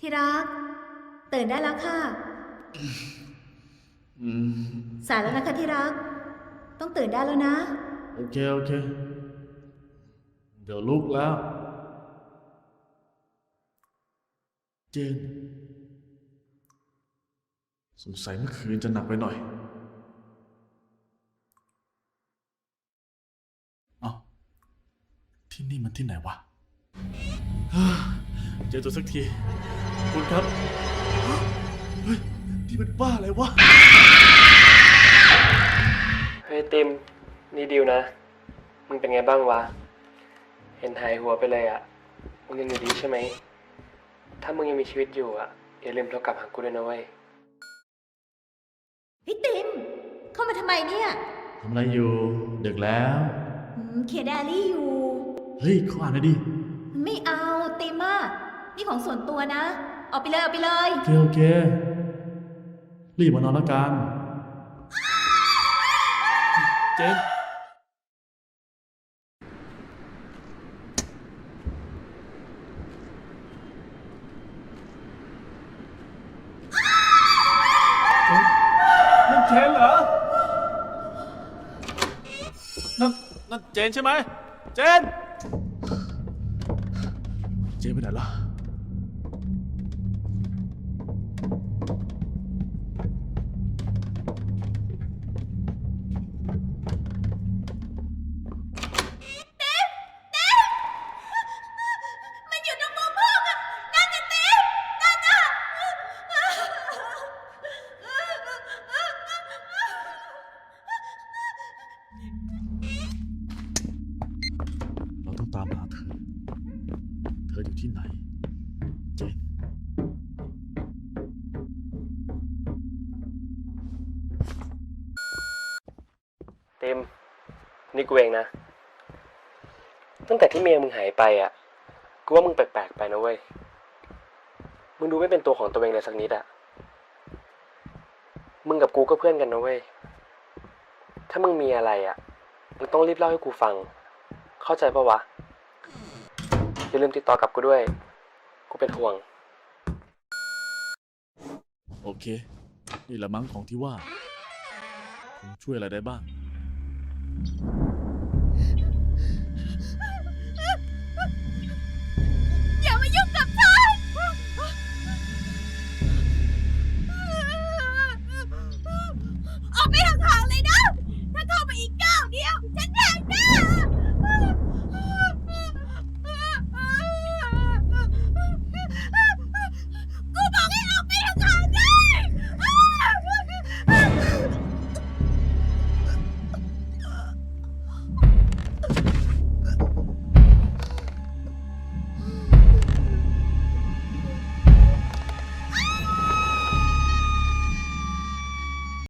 ที่รัก ตื่นได้แล้วค่ะ อืม สายแล้วนะคะที่รัก ต้องตื่นได้แล้วนะ โอเค โอเค เดี๋ยวลุกแล้ว เจน สงสัยเมื่อคืนจะหนักไปหน่อย เอ้า ที่นี่มันที่ไหนวะเฮ้ยเจอตัวสักทีขอบ คุณครับเฮ้ยที่มันบ้าอะไรวะ เฮ้ยติม นี่ดิวนะ มึงเป็นไงบ้างวะ เห็นหายหัวไปเลยอะ่ะมึงยังอยู่ดีใช่ไหม ถ้ามึงยังมีชีวิตอยู่อะ่ะอย่าลืมโทรกลับหากูด้วยนะเว้ย พี่ติม เข้ามาทำไมเนี่ยทำอะไรอยู่ดึกแล้ว อืมเขียนไดอารี่อยู่ เฮ้ยเขาอ่านหน่อยดิ ไม่เอาติมอะนี่ของส่วนตัวนะ ออกไปเลยออกไปเลยโอเคโอเครีบมานอนแล้วกันเจนนั่นเจนเหรอ นั่นนั่นเจนใช่ไหม เจน เจนไปไหนล่ะ เติมนี่กูเองนะ ตั้งแต่ที่เมียมึงหายไปอะ่ะ กูว่ามึงแปลกๆไปนะเว้ย มึงดูไม่เป็นตัวของตัวเองเลยสักนิดอะ่ะ มึงกับกูก็เพื่อนกันนะเว้ย ถ้ามึงมีอะไรอะ่ะ มึงต้องรีบเล่าให้กูฟัง เข้าใจปะวะ อย่าลืมติดต่อกับกูด้วย กูเป็นห่วง โอเค นี่ละมั้งของที่ว่าช่วยอะไรได้บ้าง